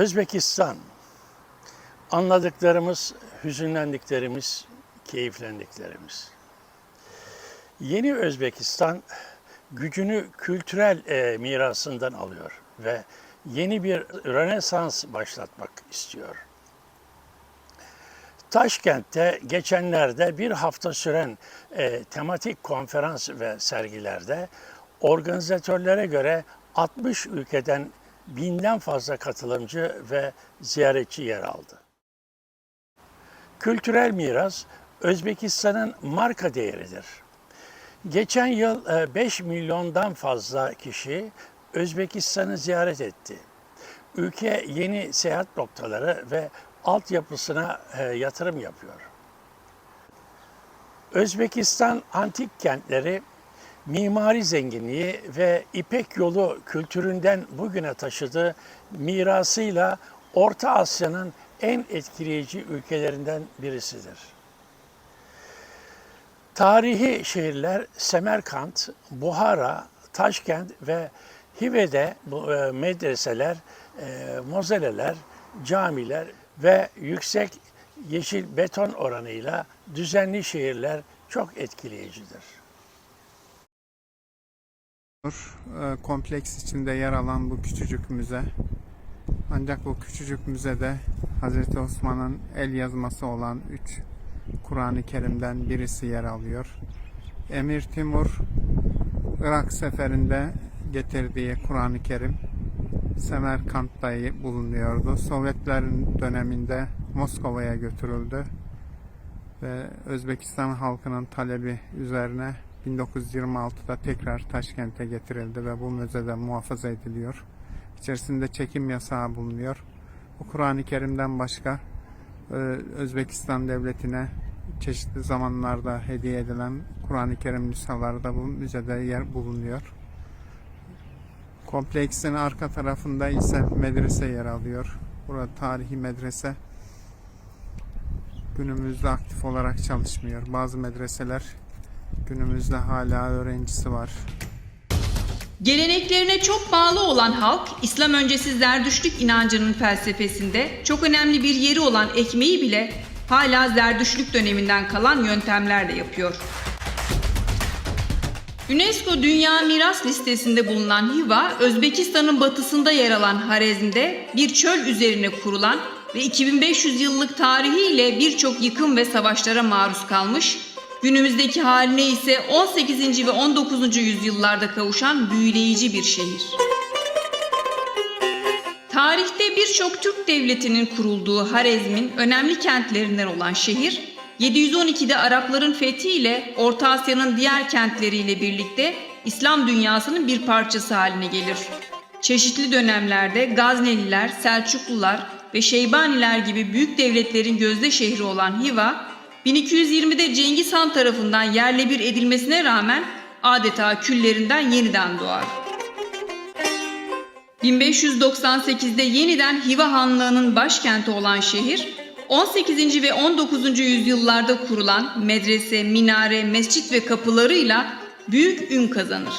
Özbekistan. Anladıklarımız, hüzünlendiklerimiz, keyiflendiklerimiz. Yeni Özbekistan gücünü kültürel e, mirasından alıyor ve yeni bir Rönesans başlatmak istiyor. Taşkent'te geçenlerde bir hafta süren e, tematik konferans ve sergilerde organizatörlere göre 60 ülkeden binden fazla katılımcı ve ziyaretçi yer aldı. Kültürel miras Özbekistan'ın marka değeridir. Geçen yıl e, 5 milyondan fazla kişi Özbekistan'ı ziyaret etti. Ülke yeni seyahat noktaları ve altyapısına e, yatırım yapıyor. Özbekistan antik kentleri mimari zenginliği ve İpek yolu kültüründen bugüne taşıdığı mirasıyla Orta Asya'nın en etkileyici ülkelerinden birisidir. Tarihi şehirler Semerkant, Buhara, Taşkent ve Hive'de e, medreseler, e, mozeleler, camiler ve yüksek yeşil beton oranıyla düzenli şehirler çok etkileyicidir. E, kompleks içinde yer alan bu küçücük müze. Ancak bu küçücük müzede Hz. Osman'ın el yazması olan 3 Kur'an-ı Kerim'den birisi yer alıyor. Emir Timur Irak seferinde getirdiği Kur'an-ı Kerim Semerkant'ta bulunuyordu. Sovyetlerin döneminde Moskova'ya götürüldü ve Özbekistan halkının talebi üzerine 1926'da tekrar Taşkent'e getirildi ve bu müzede muhafaza ediliyor. İçerisinde çekim yasağı bulunuyor. Bu Kur'an-ı Kerim'den başka e, Özbekistan devletine çeşitli zamanlarda hediye edilen Kur'an-ı Kerim nüshaları da bu müzede yer bulunuyor. Kompleksin arka tarafında ise medrese yer alıyor. Burada tarihi medrese günümüzde aktif olarak çalışmıyor. Bazı medreseler günümüzde hala öğrencisi var. Geleneklerine çok bağlı olan halk, İslam öncesi Zerdüştlük inancının felsefesinde çok önemli bir yeri olan ekmeği bile hala Zerdüştlük döneminden kalan yöntemlerle yapıyor. UNESCO Dünya Miras Listesi'nde bulunan Hiva, Özbekistan'ın batısında yer alan Harezm'de bir çöl üzerine kurulan ve 2500 yıllık tarihiyle birçok yıkım ve savaşlara maruz kalmış, günümüzdeki haline ise 18. ve 19. yüzyıllarda kavuşan büyüleyici bir şehir. Tarihte birçok Türk devletinin kurulduğu Harezm'in önemli kentlerinden olan şehir, 712'de Arapların fethiyle Orta Asya'nın diğer kentleriyle birlikte İslam dünyasının bir parçası haline gelir. Çeşitli dönemlerde Gazneliler, Selçuklular ve Şeybaniler gibi büyük devletlerin gözde şehri olan Hiva, 1220'de Cengiz Han tarafından yerle bir edilmesine rağmen adeta küllerinden yeniden doğar. 1598'de yeniden Hiva Hanlığı'nın başkenti olan şehir, 18. ve 19. yüzyıllarda kurulan medrese, minare, mescit ve kapılarıyla büyük ün kazanır.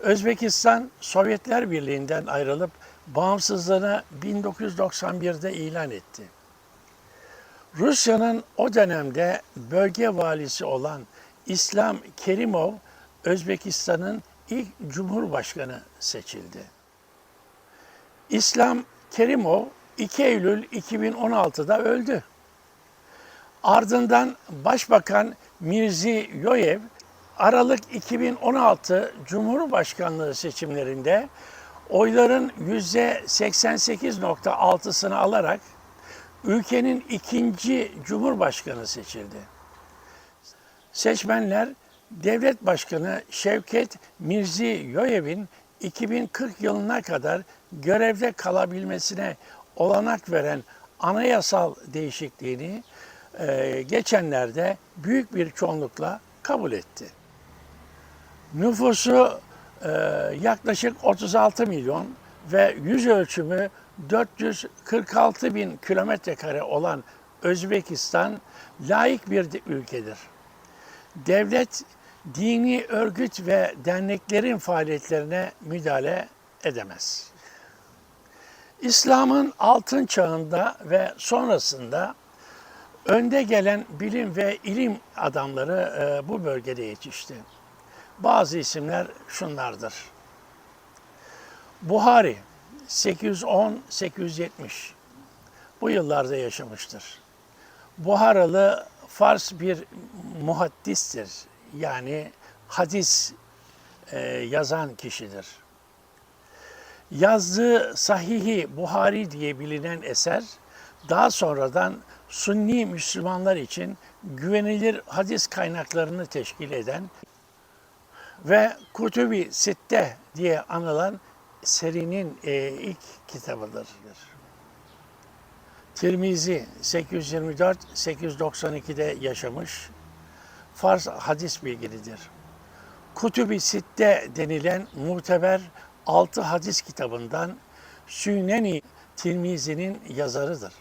Özbekistan Sovyetler Birliği'nden ayrılıp bağımsızlığını 1991'de ilan etti. Rusya'nın o dönemde bölge valisi olan İslam Kerimov, Özbekistan'ın ilk cumhurbaşkanı seçildi. İslam Kerimov 2 Eylül 2016'da öldü. Ardından Başbakan Mirzi Yoyev Aralık 2016 Cumhurbaşkanlığı seçimlerinde oyların %88.6'sını alarak ülkenin ikinci cumhurbaşkanı seçildi. Seçmenler Devlet Başkanı Şevket Mirzi Yoyev'in 2040 yılına kadar görevde kalabilmesine olanak veren anayasal değişikliğini e, geçenlerde büyük bir çoğunlukla kabul etti. Nüfusu yaklaşık 36 milyon ve yüz ölçümü 446 bin kilometre kare olan Özbekistan layık bir ülkedir. Devlet dini örgüt ve derneklerin faaliyetlerine müdahale edemez. İslam'ın altın çağında ve sonrasında önde gelen bilim ve ilim adamları e, bu bölgede yetişti. Bazı isimler şunlardır. Buhari 810-870 bu yıllarda yaşamıştır. Buharalı Fars bir muhaddistir. Yani hadis e, yazan kişidir. Yazdığı Sahihi Buhari diye bilinen eser daha sonradan Sunni Müslümanlar için güvenilir hadis kaynaklarını teşkil eden ve Kutubi Sitte diye anılan serinin e, ilk kitabıdır. Tirmizi 824-892'de yaşamış Fars hadis bilginidir. Kutubi Sitte denilen muteber altı hadis kitabından Süneni Tirmizi'nin yazarıdır.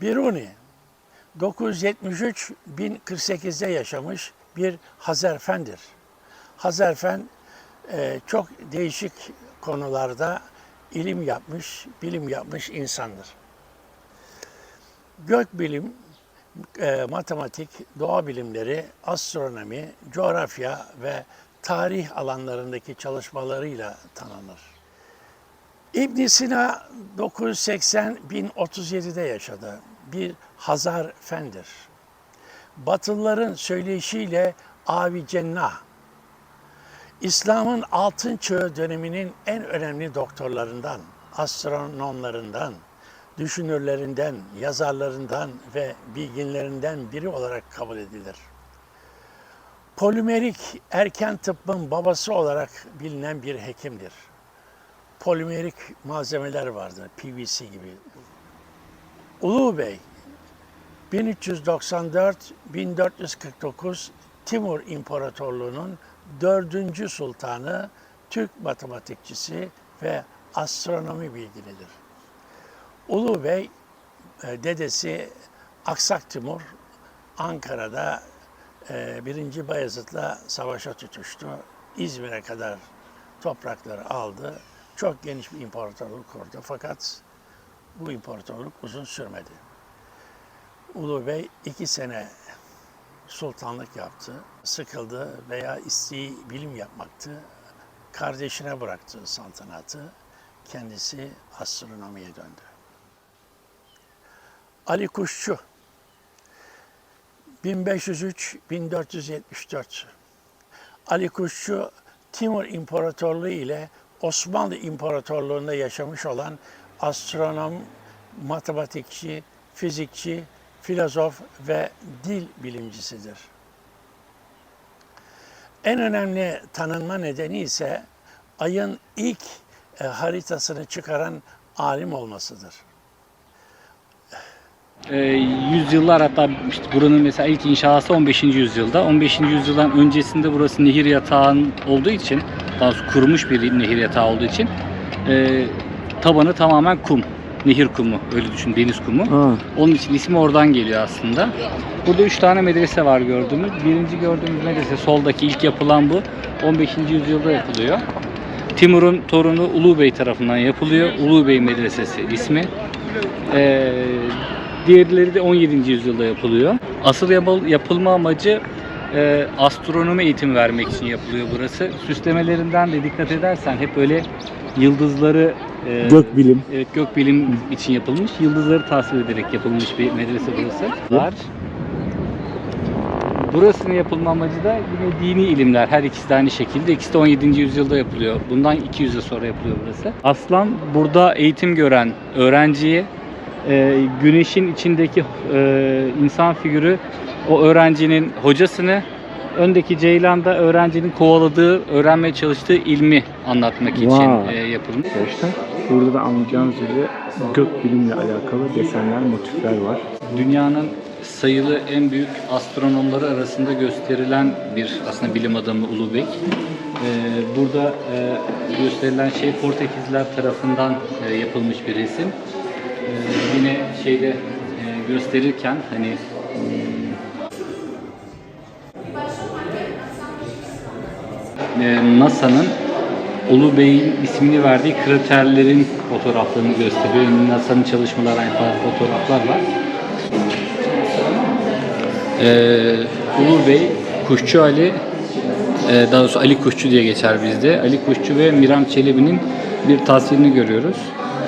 Biruni 973-1048'de yaşamış bir Hazerfendir. Hazerfen e, çok değişik konularda ilim yapmış, bilim yapmış insandır. Gökbilim, e, matematik, doğa bilimleri, astronomi, coğrafya ve tarih alanlarındaki çalışmalarıyla tanınır. İbn Sina 980-1037'de yaşadı. Bir Hazar Fendir. Batılıların söyleyişiyle Avi Cennah, İslam'ın altın çağı döneminin en önemli doktorlarından, astronomlarından, düşünürlerinden, yazarlarından ve bilginlerinden biri olarak kabul edilir. Polimerik erken tıbbın babası olarak bilinen bir hekimdir. Polimerik malzemeler vardır, PVC gibi. Ulu Bey 1394-1449 Timur İmparatorluğu'nun dördüncü sultanı, Türk matematikçisi ve astronomi bilginidir. Ulu Bey, e, dedesi Aksak Timur, Ankara'da e, 1. Bayezid'le savaşa tutuştu. İzmir'e kadar toprakları aldı. Çok geniş bir imparatorluk kurdu. Fakat bu imparatorluk uzun sürmedi. Ulu Bey iki sene sultanlık yaptı. Sıkıldı veya isteği bilim yapmaktı. Kardeşine bıraktı saltanatı. Kendisi astronomiye döndü. Ali Kuşçu 1503-1474 Ali Kuşçu Timur İmparatorluğu ile Osmanlı İmparatorluğu'nda yaşamış olan astronom, matematikçi, fizikçi, filozof ve dil bilimcisidir. En önemli tanınma nedeni ise ayın ilk e, haritasını çıkaran alim olmasıdır. e, yüzyıllar hatta işte buranın mesela ilk inşası 15. yüzyılda. 15. yüzyıldan öncesinde burası nehir yatağın olduğu için, daha kurumuş bir nehir yatağı olduğu için e, tabanı tamamen kum. Nehir kumu, öyle düşün, deniz kumu. Onun için ismi oradan geliyor aslında. Burada üç tane medrese var gördüğümüz. Birinci gördüğümüz medrese soldaki ilk yapılan bu. 15. yüzyılda yapılıyor. Timur'un torunu Ulu Bey tarafından yapılıyor. Ulu Bey Medresesi ismi. Ee, diğerleri de 17. yüzyılda yapılıyor. Asıl yapıl- yapılma amacı e, astronomi eğitimi vermek için yapılıyor burası. Süslemelerinden de dikkat edersen hep böyle yıldızları e, Gökbilim. Evet gökbilim için yapılmış. Yıldızları tasvir ederek yapılmış bir medrese burası. Var. Burasının yapılma amacı da yine dini ilimler. Her ikisi de aynı şekilde. İkisi de 17. yüzyılda yapılıyor. Bundan 200 yıl sonra yapılıyor burası. Aslan burada eğitim gören öğrenciye e, güneşin içindeki e, insan figürü o öğrencinin hocasını öndeki ceylan da öğrencinin kovaladığı, öğrenmeye çalıştığı ilmi anlatmak için Vay. e, yapılmış. Arkadaşlar burada da anlayacağınız üzere gökbilimle alakalı desenler, motifler var. Dünyanın sayılı en büyük astronomları arasında gösterilen bir aslında bilim adamı Ulu Bey. Ee, burada e, gösterilen şey Portekizler tarafından e, yapılmış bir resim. Ee, yine şeyde e, gösterirken hani NASA'nın Ulu Bey'in ismini verdiği kraterlerin fotoğraflarını gösteriyor. NASA'nın çalışmalarına yapan fotoğraflar var. Ee, Ulu Bey, Kuşçu Ali, e, daha doğrusu Ali Kuşçu diye geçer bizde. Ali Kuşçu ve Miram Çelebi'nin bir tasvirini görüyoruz.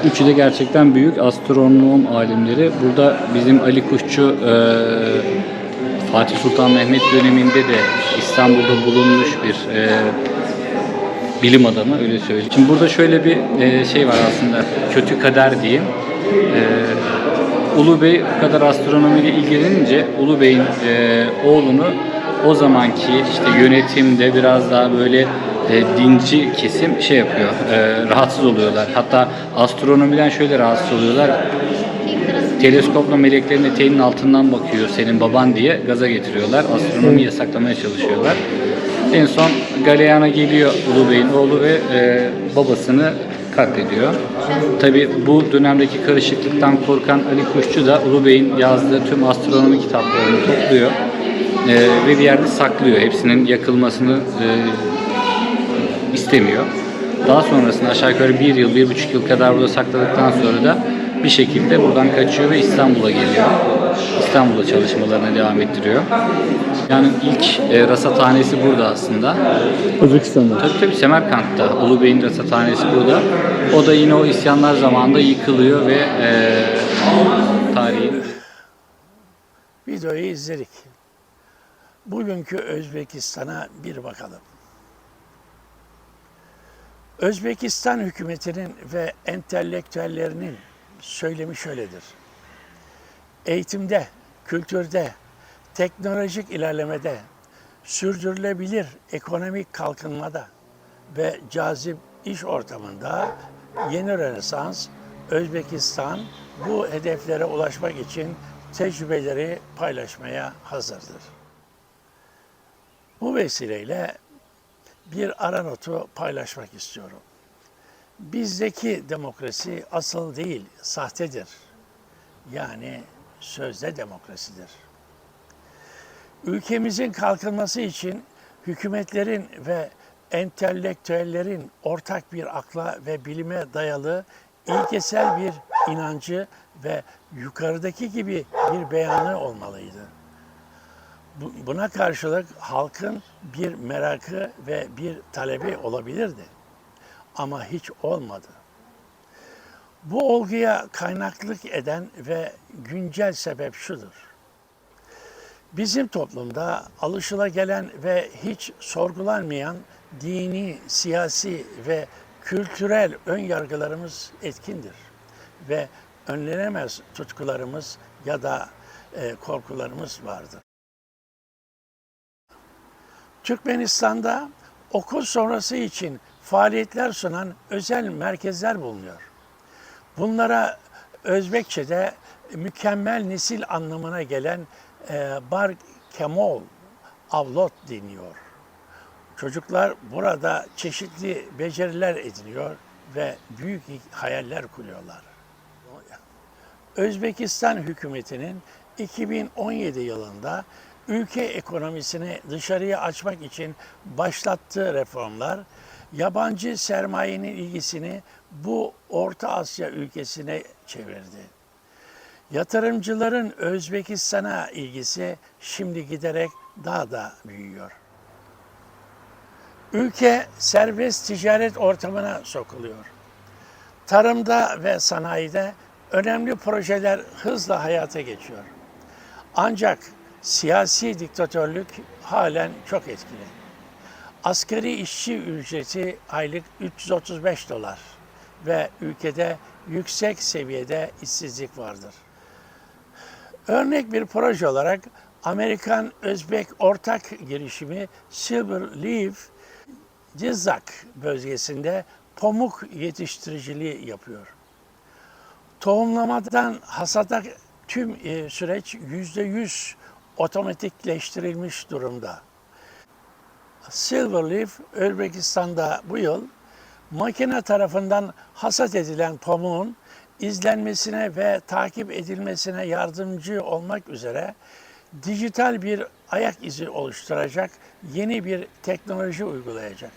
Üçü de gerçekten büyük astronom alimleri. Burada bizim Ali Kuşçu e, Fatih Sultan Mehmet döneminde de İstanbul'da bulunmuş bir e, bilim adamı öyle söyleyeyim. Şimdi burada şöyle bir e, şey var aslında kötü kader diyeyim. E, Ulu Bey bu kadar astronomiyle ilgilenince Ulu Bey'in e, oğlunu o zamanki işte yönetimde biraz daha böyle e, dinci kesim şey yapıyor, e, rahatsız oluyorlar. Hatta astronomiden şöyle rahatsız oluyorlar. Teleskopla meleklerin eteğinin altından bakıyor senin baban diye gaza getiriyorlar. Astronomi yasaklamaya çalışıyorlar. En son Galeana geliyor Ulu Bey'in oğlu ve e, babasını katlediyor. Tabi bu dönemdeki karışıklıktan korkan Ali Kuşçu da Ulu Bey'in yazdığı tüm astronomi kitaplarını topluyor e, ve bir yerde saklıyor. Hepsinin yakılmasını e, istemiyor. Daha sonrasında aşağı yukarı bir yıl, bir buçuk yıl kadar burada sakladıktan sonra da bir şekilde buradan kaçıyor ve İstanbul'a geliyor. İstanbul'da çalışmalarına devam ettiriyor. Yani ilk e, rasathanesi burada aslında. Özbekistan'da. Tabii tabii Semerkant'ta. Ulu Bey'in rasathanesi burada. O da yine o isyanlar zamanında yıkılıyor ve e, tarihin Videoyu izledik. Bugünkü Özbekistan'a bir bakalım. Özbekistan hükümetinin ve entelektüellerinin söylemi şöyledir. Eğitimde, kültürde, teknolojik ilerlemede, sürdürülebilir ekonomik kalkınmada ve cazip iş ortamında yeni Rönesans, Özbekistan bu hedeflere ulaşmak için tecrübeleri paylaşmaya hazırdır. Bu vesileyle bir ara notu paylaşmak istiyorum. Bizdeki demokrasi asıl değil, sahtedir. Yani sözde demokrasidir. Ülkemizin kalkınması için hükümetlerin ve entelektüellerin ortak bir akla ve bilime dayalı ilkesel bir inancı ve yukarıdaki gibi bir beyanı olmalıydı. Bu- Buna karşılık halkın bir merakı ve bir talebi olabilirdi. Ama hiç olmadı. Bu olguya kaynaklık eden ve güncel sebep şudur. Bizim toplumda alışılagelen ve hiç sorgulanmayan dini, siyasi ve kültürel ön yargılarımız etkindir ve önlenemez tutkularımız ya da e, korkularımız vardır. Türkmenistan'da okul sonrası için faaliyetler sunan özel merkezler bulunuyor. Bunlara Özbekçe'de mükemmel nesil anlamına gelen e, bar kemol avlot deniyor. Çocuklar burada çeşitli beceriler ediniyor ve büyük hayaller kuruyorlar. Özbekistan hükümetinin 2017 yılında ülke ekonomisini dışarıya açmak için başlattığı reformlar yabancı sermayenin ilgisini bu Orta Asya ülkesine çevirdi. Yatırımcıların Özbekistan'a ilgisi şimdi giderek daha da büyüyor. Ülke serbest ticaret ortamına sokuluyor. Tarımda ve sanayide önemli projeler hızla hayata geçiyor. Ancak siyasi diktatörlük halen çok etkili. Asgari işçi ücreti aylık 335 dolar ve ülkede yüksek seviyede işsizlik vardır. Örnek bir proje olarak Amerikan Özbek ortak girişimi Silver Leaf Cizak bölgesinde pamuk yetiştiriciliği yapıyor. Tohumlamadan hasada tüm e, süreç yüzde yüz otomatikleştirilmiş durumda. Silverleaf, Özbekistan'da bu yıl makine tarafından hasat edilen pamuğun izlenmesine ve takip edilmesine yardımcı olmak üzere dijital bir ayak izi oluşturacak yeni bir teknoloji uygulayacak.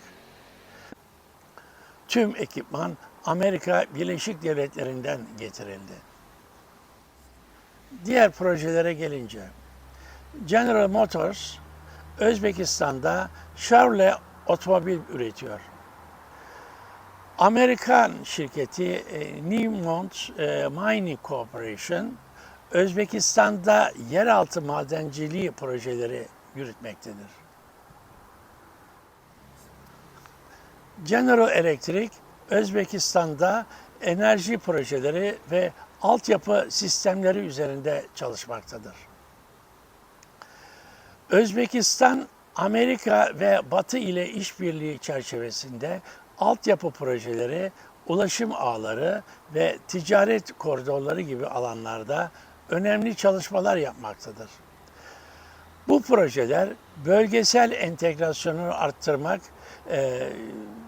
Tüm ekipman Amerika Birleşik Devletleri'nden getirildi. Diğer projelere gelince, General Motors Özbekistan'da Chevrolet otomobil üretiyor. Amerikan şirketi e, Newmont e, Mining Corporation Özbekistan'da yeraltı madenciliği projeleri yürütmektedir. General Electric Özbekistan'da enerji projeleri ve altyapı sistemleri üzerinde çalışmaktadır. Özbekistan, Amerika ve Batı ile işbirliği çerçevesinde altyapı projeleri, ulaşım ağları ve ticaret koridorları gibi alanlarda önemli çalışmalar yapmaktadır. Bu projeler bölgesel entegrasyonu arttırmak, e,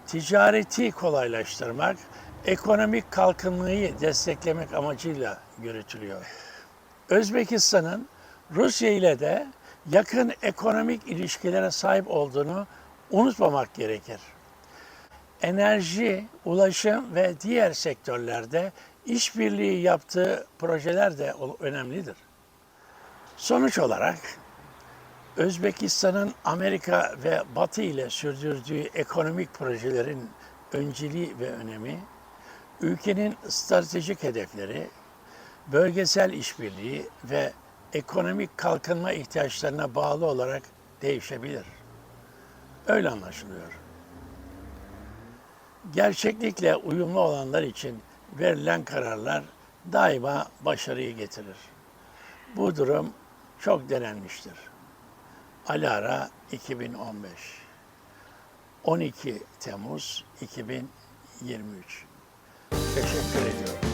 ticareti kolaylaştırmak, ekonomik kalkınmayı desteklemek amacıyla yürütülüyor. Özbekistan'ın Rusya ile de yakın ekonomik ilişkilere sahip olduğunu unutmamak gerekir. Enerji, ulaşım ve diğer sektörlerde işbirliği yaptığı projeler de önemlidir. Sonuç olarak Özbekistan'ın Amerika ve Batı ile sürdürdüğü ekonomik projelerin önceliği ve önemi, ülkenin stratejik hedefleri, bölgesel işbirliği ve ekonomik kalkınma ihtiyaçlarına bağlı olarak değişebilir. Öyle anlaşılıyor. Gerçeklikle uyumlu olanlar için verilen kararlar daima başarıyı getirir. Bu durum çok denenmiştir. Alara 2015 12 Temmuz 2023 Teşekkür ediyorum.